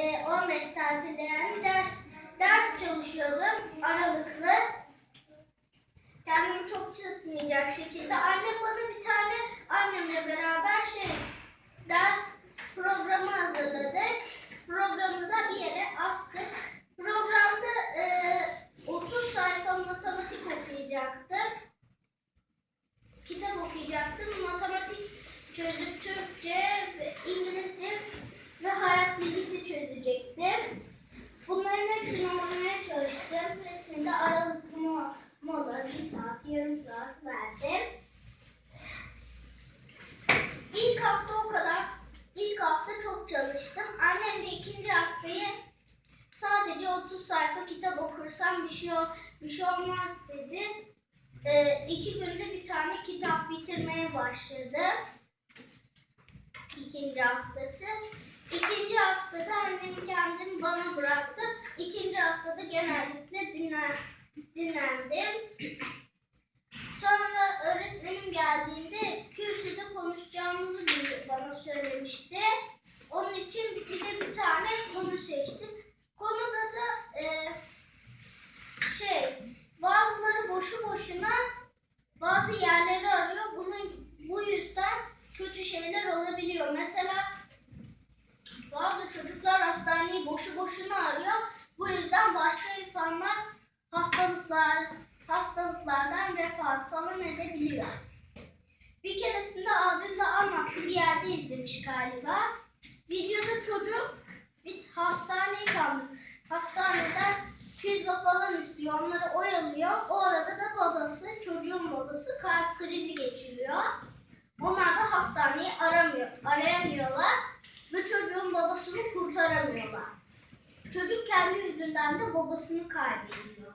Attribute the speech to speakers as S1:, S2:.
S1: e, 15 tatilde yani ders ders çalışıyordum aralıklı. Kendimi çok çırpmayacak şekilde. Annem bana bir tane annemle beraber şey ders programı hazırladık. Programı da bir yere astık. Programda e, 30 sayfa matematik okuyacaktım. Kitap okuyacaktım. Matematik çözüp hepsini anlamaya çalıştım. Hepsinde aralıklı mo- mola, bir saat, yarım saat verdim. İlk hafta o kadar, ilk hafta çok çalıştım. Annem de ikinci haftayı sadece 30 sayfa kitap okursam bir şey, bir şey olmaz dedi. Ee, iki günde bir tane kitap bitirmeye başladı. İkinci haftası. İkinci haftada annem kendimi bana bıraktı. İkinci haftada genellikle dinlen, dinlendim. Sonra öğretmenim geldiğinde kürsüde konuşacağımızı bana söylemişti. Onun için bir de bir tane konu seçtim. Konuda da e, şey, bazıları boşu boşuna bazı yerleri arıyor. Bunun bu yüzden kötü şeyler olabiliyor. Mesela bazı çocuklar hastaneyi boşu boşuna arıyor. Bu yüzden başka insanlar hastalıklar hastalıklardan refah falan edebiliyor. Bir keresinde abim de anlattı bir yerde izlemiş galiba. Videoda çocuk bir hastaneye kalmış. Hastaneden pizza falan istiyor. Onları oyalıyor. O arada da babası, çocuğun babası kalp krizi geçiriyor. Onlar da hastaneyi aramıyor, arayamıyorlar ve çocuğun babasını kurtaramıyorlar. Çocuk kendi yüzünden de babasını kaybediyor.